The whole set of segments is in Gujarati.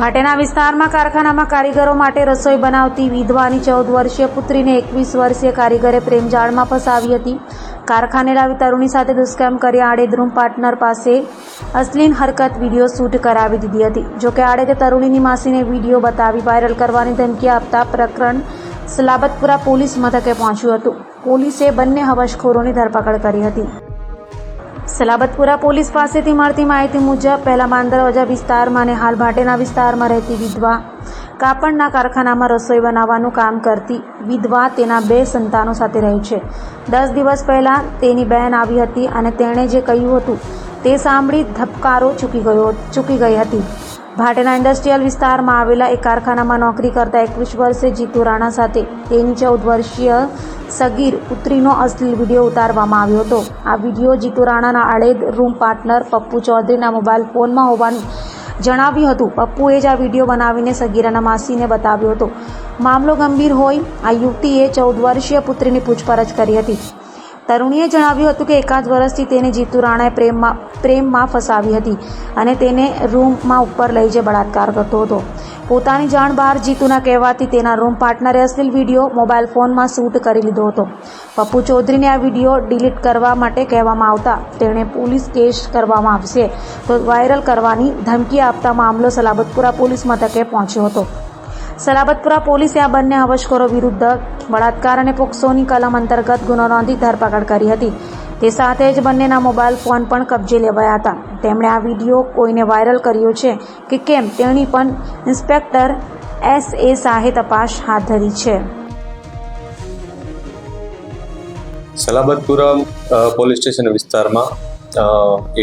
ભાટેના વિસ્તારમાં કારખાનામાં કારીગરો માટે રસોઈ બનાવતી વિધવાની ચૌદ વર્ષીય પુત્રીને એકવીસ વર્ષીય કારીગરે પ્રેમજાળમાં ફસાવી હતી. કારખાને લાવી તરુણી સાથે દુષ્કર્મ કરી આડેદ રૂમ પાર્ટનર પાસે અશ્લીન હરકત વીડિયો શૂટ કરાવી દીધી હતી. જોકે આડેદે તરુણીની માસીને વીડિયો બતાવી વાયરલ કરવાની ધમકી આપતા પ્રકરણ સલાબતપુરા પોલીસ મથકે પહોંચ્યું હતું. પોલીસે બંને હવશખોરોની ધરપકડ કરી હતી. સલાબતપુરા પોલીસ પાસેથી મળતી માહિતી મુજબ, પહેલા માંદરવજા વિસ્તારમાં અને હાલ ભાટેના વિસ્તારમાં રહેતી વિધવા કાપડના કારખાનામાં રસોઈ બનાવવાનું કામ કરતી વિધવા તેના બે સંતાનો સાથે રહે છે. દસ દિવસ પહેલાં તેની બહેન આવી હતી અને તેણે જે કહ્યું હતું તે સાંભળી ધબકારો ચૂકી ગયો, ચૂકી ગઈ હતી. ભાટેના ઇન્ડસ્ટ્રીયલ વિસ્તારમાં આવેલા એક કારખાનામાં નોકરી કરતા એકવીસ વર્ષે જીતુ રાણા સાથે તેની ચૌદ વર્ષીય સગીર પુત્રીનો અશ્લીલ વીડિયો ઉતારવામાં આવ્યો હતો. આ વીડિયો જીતુ રાણાના આડેદ રૂમ પાર્ટનર પપ્પુ ચૌધરીના મોબાઈલ ફોનમાં હોવાનું જણાવ્યું હતું. પપ્પુએ જ આ વીડિયો બનાવીને સગીરાના માસીને બતાવ્યો હતો. મામલો ગંભીર હોય આ યુવતીએ ચૌદ વર્ષીય પુત્રીની પૂછપરછ કરી હતી. તરુણીએ જણાવ્યું હતું કે એકાદ વર્ષથી તેને જીતુ રાણાએ પ્રેમમાં પ્રેમમાં ફસાવી હતી અને તેને રૂમમાં ઉપર લઈ જઈ બળાત્કાર કરતો હતો. પોતાની જાણ બહાર જીતુના કહેવાથી તેના રૂમ પાર્ટનરે અશ્લીલ વીડિયો મોબાઈલ ફોનમાં શૂટ કરી લીધો હતો. પપ્પુ ચૌધરીને આ વીડિયો ડિલીટ કરવા માટે કહેવામાં આવતા તેણે પોલીસ કેસ કરવામાં આવશે તો વાયરલ કરવાની ધમકી આપતા મામલો સલાબતપુરા પોલીસ મથકે પહોંચ્યો હતો. સલાબતપુરા પોલીસે આ બંને હવશખોરો વિરુદ્ધ બળાત્કાર અને પોક્સોની કલમ અંતર્ગત ગુનો નોંધી ધરપકડ કરી હતી. તે સાથે જ બંનેના મોબાઈલ ફોન પણ કબજે લેવાયા હતા. તેમણે આ વીડિયો કોઈને વાયરલ કર્યો છે કે કેમ તેની પણ ઇન્સ્પેક્ટર એસ એ શાહે તપાસ હાથ ધરી છે. સલાબતપુરા પોલીસ સ્ટેશન વિસ્તારમાં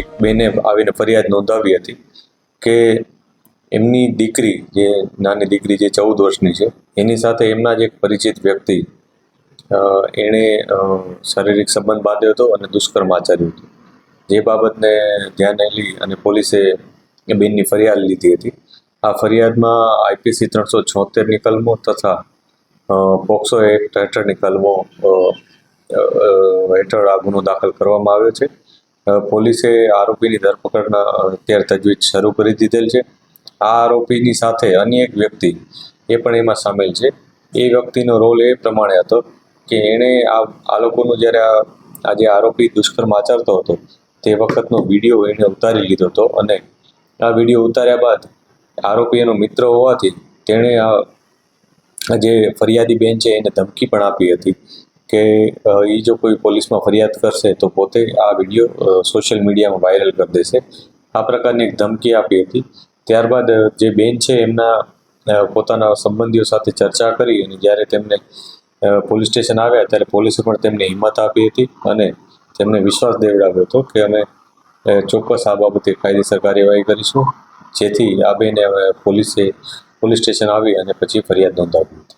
એક બેને આવીને ફરિયાદ નોંધાવી હતી કે એમની દીકરી જે, નાની દીકરી જે ચૌદ વર્ષની છે, એની સાથે એમના જ એક પરિચિત વ્યક્તિ એણે શારીરિક સંબંધ બાંધ્યો હતો અને દુષ્કર્મ આચર્યું હતું. જે બાબતને ધ્યાને લઈ અને પોલીસે એ બેનની ફરિયાદ લીધી હતી. આ ફરિયાદમાં આઈપીસી ત્રણસો છોતેરની કલમો તથા પોક્સો એક્ટ હેઠળની કલમો હેઠળ આ ગુનો દાખલ કરવામાં આવ્યો છે. પોલીસે આરોપીની ધરપકડના અત્યારે તજવીજ શરૂ કરી દીધેલ છે. આ આરોપીની સાથે અન્ય એક વ્યક્તિ એ પણ એમાં સામેલ છે. એ વ્યક્તિનો રોલ એ પ્રમાણે હતો કે એણે આ આ લોકોનો જ્યારે આ જે આરોપી દુષ્કર્મ આચરતો હતો, તે વખતનો વીડિયો એણે ઉતારી લીધો હતો અને આ વીડિયો ઉતાર્યા બાદ આરોપી એનો મિત્ર હોવાથી તેણે આ જે ફરિયાદી બેન છે એને ધમકી પણ આપી હતી કે એ જો કોઈ પોલીસમાં ફરિયાદ કરશે તો પોતે આ વીડિયો સોશિયલ મીડિયામાં વાયરલ કરી દેશે. આ પ્રકારની એક ધમકી આપી હતી. ત્યારબાદ જે બેન છે, એમના પોતાના સંબંધીઓ સાથે ચર્ચા કરી અને જ્યારે તેમને પોલીસ સ્ટેશન આવ્યા, ત્યારે પોલીસે પણ તેમને હિંમત આપી હતી અને તેમને વિશ્વાસ દેવડાવ્યો હતો કે અમે ચોક્કસ આ બાબતે કાયદેસર કાર્યવાહી કરીશું, જેથી આ બેને પોલીસે, પોલીસ સ્ટેશન આવી અને પછી ફરિયાદ નોંધાવી હતી.